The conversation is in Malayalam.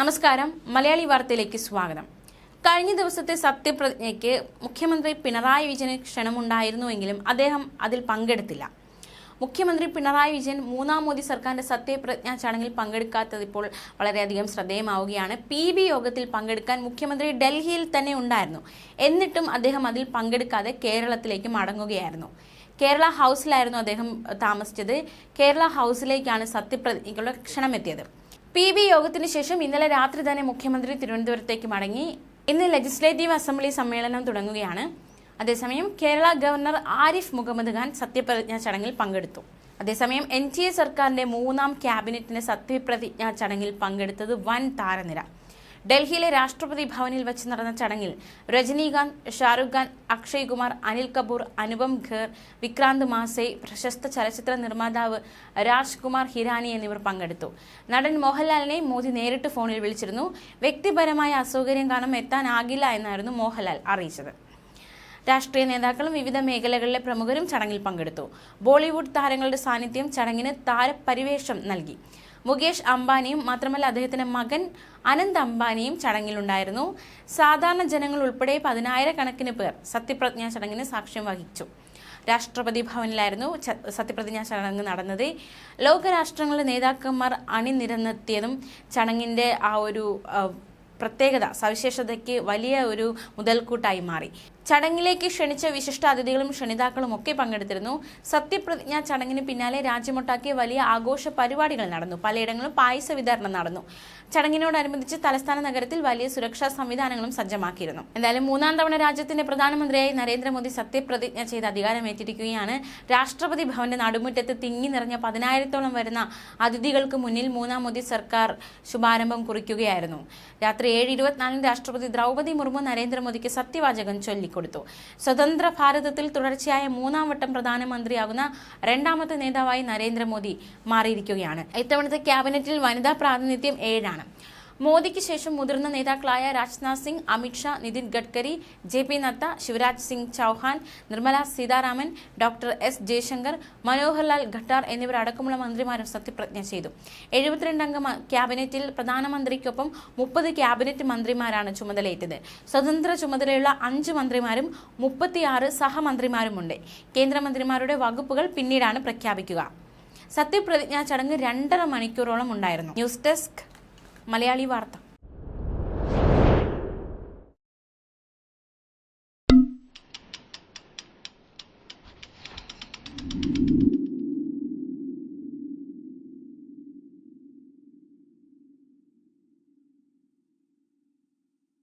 നമസ്കാരം. മലയാളി വാർത്തയിലേക്ക് സ്വാഗതം. കഴിഞ്ഞ ദിവസത്തെ സത്യപ്രതിജ്ഞയ്ക്ക് മുഖ്യമന്ത്രി പിണറായി വിജയന് ക്ഷണമുണ്ടായിരുന്നുവെങ്കിലും അദ്ദേഹം അതിൽ പങ്കെടുത്തില്ല. മുഖ്യമന്ത്രി പിണറായി വിജയൻ മൂന്നാം മോദി സർക്കാരിന്റെ സത്യപ്രതിജ്ഞാ ചടങ്ങിൽ പങ്കെടുക്കാത്തത് ഇപ്പോൾ വളരെയധികം ശ്രദ്ധേയമാവുകയാണ്. പി ബി യോഗത്തിൽ പങ്കെടുക്കാൻ മുഖ്യമന്ത്രി ഡൽഹിയിൽ തന്നെ ഉണ്ടായിരുന്നു. എന്നിട്ടും അദ്ദേഹം അതിൽ പങ്കെടുക്കാതെ കേരളത്തിലേക്ക് മടങ്ങുകയായിരുന്നു. കേരള ഹൗസിലായിരുന്നു അദ്ദേഹം താമസിച്ചത്. കേരള ഹൗസിലേക്കാണ് സത്യപ്രതിജ്ഞയ്ക്കുള്ള ക്ഷണമെത്തിയത്. പി ബി യോഗത്തിന് ശേഷം ഇന്നലെ രാത്രി തന്നെ മുഖ്യമന്ത്രി തിരുവനന്തപുരത്തേക്ക് മടങ്ങി. ഇന്ന് ലെജിസ്ലേറ്റീവ് അസംബ്ലി സമ്മേളനം തുടങ്ങുകയാണ്. അതേസമയം കേരള ഗവർണർ ആരിഫ് മുഹമ്മദ് ഖാൻ സത്യപ്രതിജ്ഞാ ചടങ്ങിൽ പങ്കെടുത്തു. അതേസമയം എൻ ടി എ സർക്കാരിന്റെ മൂന്നാം ക്യാബിനറ്റിന്റെ സത്യപ്രതിജ്ഞാ ചടങ്ങിൽ പങ്കെടുത്തത് വൻ താരനിര. ഡൽഹിയിലെ രാഷ്ട്രപതി ഭവനിൽ വെച്ച് നടന്ന ചടങ്ങിൽ രജനീകാന്ത് ഷാറുഖ് ഖാൻ അക്ഷയ് കുമാർ അനിൽ കപൂർ അനുപം ഖേർ വിക്രാന്ത് മാസെ പ്രശസ്ത ചലച്ചിത്ര നിർമ്മാതാവ് രാജ്കുമാർ ഹിരാനി എന്നിവർ പങ്കെടുത്തു. നടൻ മോഹൻലാലിനെ മോദി നേരിട്ട് ഫോണിൽ വിളിച്ചിരുന്നു. വ്യക്തിപരമായ അസൗകര്യം കാരണം എത്താനാകില്ല എന്നായിരുന്നു മോഹൻലാൽ അറിയിച്ചത്. രാഷ്ട്രീയ നേതാക്കളും വിവിധ മേഖലകളിലെ പ്രമുഖരും ചടങ്ങിൽ പങ്കെടുത്തു. ബോളിവുഡ് താരങ്ങളുടെ സാന്നിധ്യം ചടങ്ങിന് താരപരിവേഷം നൽകി. മുകേഷ് അംബാനിയും മാത്രമല്ല അദ്ദേഹത്തിന്റെ മകൻ അനന്ത് അംബാനിയും ചടങ്ങിലുണ്ടായിരുന്നു. സാധാരണ ജനങ്ങൾ ഉൾപ്പെടെ പതിനായിരക്കണക്കിന് പേർ സത്യപ്രതിജ്ഞാ ചടങ്ങിന് സാക്ഷ്യം വഹിച്ചു. രാഷ്ട്രപതി ഭവനിലായിരുന്നു സത്യപ്രതിജ്ഞാ ചടങ്ങ് നടന്നത്. ലോകരാഷ്ട്രങ്ങളിലെ നേതാക്കന്മാർ അണിനിരന്നെത്തിയതും ചടങ്ങിന്റെ ആ ഒരു പ്രത്യേകത സവിശേഷതയ്ക്ക് വലിയ ഒരു മുതൽക്കൂട്ടായി മാറി. ചടങ്ങിലേക്ക് ക്ഷണിച്ച വിശിഷ്ട അതിഥികളും ക്ഷണിതാക്കളും ഒക്കെ പങ്കെടുത്തിരുന്നു. സത്യപ്രതിജ്ഞ ചടങ്ങിന് പിന്നാലെ രാജ്യമൊട്ടാക്കിയ വലിയ ആഘോഷ പരിപാടികൾ നടന്നു. പലയിടങ്ങളിലും പായസ വിതരണം നടന്നു. ചടങ്ങിനോടനുബന്ധിച്ച് തലസ്ഥാന നഗരത്തിൽ വലിയ സുരക്ഷാ സംവിധാനങ്ങളും സജ്ജമാക്കിയിരുന്നു. എന്തായാലും മൂന്നാം തവണ രാജ്യത്തിന്റെ പ്രധാനമന്ത്രിയായി നരേന്ദ്രമോദി സത്യപ്രതിജ്ഞ ചെയ്ത് അധികാരമേറ്റിരിക്കുകയാണ്. രാഷ്ട്രപതി ഭവന്റെ നടുമുറ്റത്ത് തിങ്ങി നിറഞ്ഞ പതിനായിരത്തോളം വരുന്ന അതിഥികൾക്ക് മുന്നിൽ മൂന്നാം മോദി സർക്കാർ ശുഭാരംഭം കുറിക്കുകയായിരുന്നു. രാത്രി ഏഴ് ഇരുപത്തിനാലിന് രാഷ്ട്രപതി ദ്രൗപദി മുർമു നരേന്ദ്രമോദിക്ക് സത്യവാചകം ചൊല്ലിക്കൊടുത്തു. സ്വതന്ത്ര ഭാരതത്തിൽ തുടർച്ചയായ മൂന്നാം വട്ടം പ്രധാനമന്ത്രിയാകുന്ന രണ്ടാമത്തെ നേതാവായി നരേന്ദ്രമോദി മാറിയിരിക്കുകയാണ്. ഇത്തവണത്തെ ക്യാബിനറ്റിൽ വനിതാ പ്രാതിനിധ്യം ഏഴാണ്. മോദിക്ക് ശേഷം മുതിർന്ന നേതാക്കളായ Rajnath Singh Amit Shah Nitin Gadkari J P Nadda Shivraj Singh Chouhan Nirmala Sitharaman doctor S Jaishankar Manohar Lal Khattar എന്നിവരടക്കമുള്ള മന്ത്രിമാരും സത്യപ്രതിജ്ഞ ചെയ്തു. എഴുപത്തിരണ്ടംഗ ക്യാബിനറ്റിൽ പ്രധാനമന്ത്രിക്കൊപ്പം മുപ്പത് ക്യാബിനറ്റ് മന്ത്രിമാരാണ് ചുമതലയേറ്റത്. സ്വതന്ത്ര ചുമതലയുള്ള അഞ്ച് മന്ത്രിമാരും മുപ്പത്തിയാറ് സഹമന്ത്രിമാരുമുണ്ട്. കേന്ദ്രമന്ത്രിമാരുടെ വകുപ്പുകൾ പിന്നീടാണ് പ്രഖ്യാപിക്കുക. സത്യപ്രതിജ്ഞാ ചടങ്ങ് രണ്ടര മണിക്കൂറോളം ഉണ്ടായിരുന്നു. ന്യൂസ് ഡെസ്ക് മലയാളി വാർത്ത.